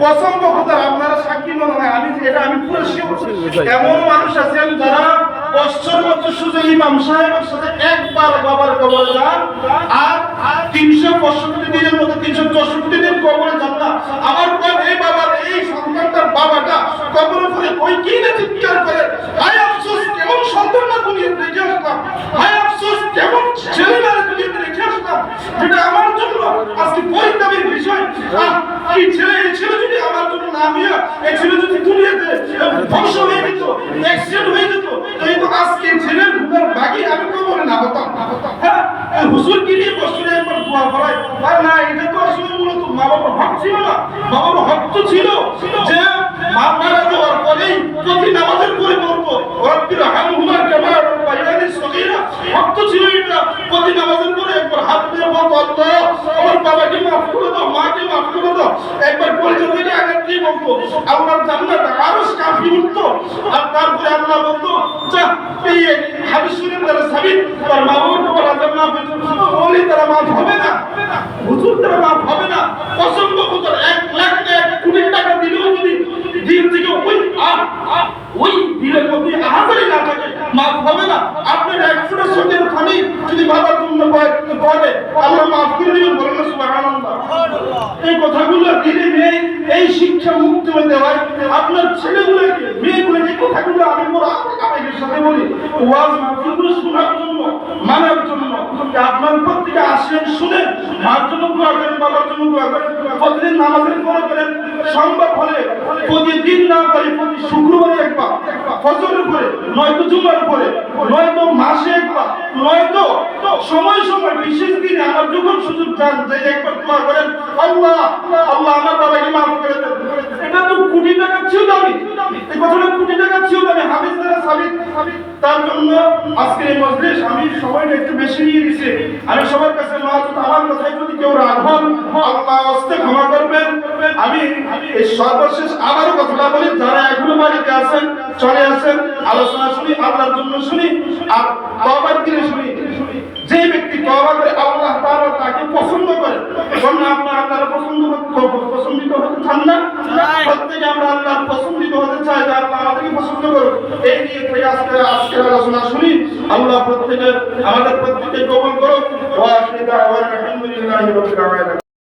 কসম কথা আপনারা সাক্ষী মনে হয়। আমি এটা আমি পুরো এমন মানুষ আছেন যারা একবার বাবার কবরে যান, আর তিনশো পঁয়ষট্টি দিনের মতো তিনশো চৌষট্টি দিন কবরে যান না। আমার এই বাবার, এই সন্তানটার বাবাটা কবরে ওই কি না করে হায় আফসোস কেমন সন্তান না দুনিয়াতে রেখে আসলাম হায় আফসোস কেমন ছেলে না দুনিয়াতে রেখে আসলাম যেটা আমার জন্য আজকে পরিতাপের বিষয় আহ, এই ছেলে এই ছেলে যদি আমার জন্য না হইয়া এই ছেলে যদি দুনিয়াতে ধ্বংস হয়ে যেত অ্যাক্সিডেন্ট হয়ে যেত তো এই তো আজকে ছেলের ঘুমের বাকি আমি কবরে না হতাম হ্যাঁ হুজুর কি নিয়ে বসলে একবার দোয়া করাই আর না, এটা তো আসলে মূলত মা বাবার হক ছিল না। মা বাবার হক তো ছিল যে মা মারা যাওয়ার পরেই প্রতি নামাজের পরে বলতো রব্বির হামহুমার কামা বাইয়ানি সগীরা। হক তো ছিল এটা। প্রতি নামাজের পরে একবার হাত দিয়ে বলতো আল্লাহ আমার বাবাকে মাফ করে দাও মাকে মাফ করে দাও একবার পরিচয় থেকে আঘাত দিয়ে বলতো আল্লাহর আপনার এক ফুটের পানি যদি বাবার জন্য মাফ করে এই কথাগুলো দিনে নেই এই শিক্ষা মুক্ত হতে হয়, আপনার ছেলেগুলোকে, মেয়েগুলোকে কথাগুলো আমি আপনাদের সাথে বলি। ওয়াজ শোনার জন্য, মানার জন্য আপনার প্রত্যেকে আসেন, শুনেন। মার জন্য দোয়া করেন, বাবার জন্য দোয়া করেন, প্রতিদিন নামাজের পরে করেন। সম্ভব হলে প্রতিদিন না করে, প্রতি শুক্রবারে একবার, ফজরের পরে, নয়তো জুমার পরে, নয়তো সময় সময়, বিশেষ দিনে আমার যখন সুযোগ চান যে একবার দোয়া করেন, আল্লাহ আল্লাহ, আমার বাবাকে মাফ করে দেন। এটা তো কোটি টাকা ছিল দামি। এই কথাটা কোটি টাকা ছিল দামি, হাফিজ দ্বারা সাবিত। তার জন্য আজকে এই মজলিস আমি সবাইকে একটু বেশি নিয়ে দিছি আমি সবার কাছে মাছ আমার কথায় যদি কেউ রাগ হন, আল্লাহ হস্তে ক্ষমা করবেন। আমি এই সর্বশেষ আবারও কথাটা বলি, যারা এখনও বাড়িতে আছেন, চলে আসেন, আলোচনা শুনি, আল্লাহর জন্য শুনি। আর তবার দিনে শুনি যে ব্যক্তি তওবা করে আল্লাহ তাআলা তাকে পছন্দ করে বলুন আপনারা আল্লাহর পছন্দ প্রত্যেকে চাই আমাদেরকে পছন্দ এই নিয়ে আলোচনা শুনি। প্রত্যেকের আমাদের প্রত্যেককে কবুল করুন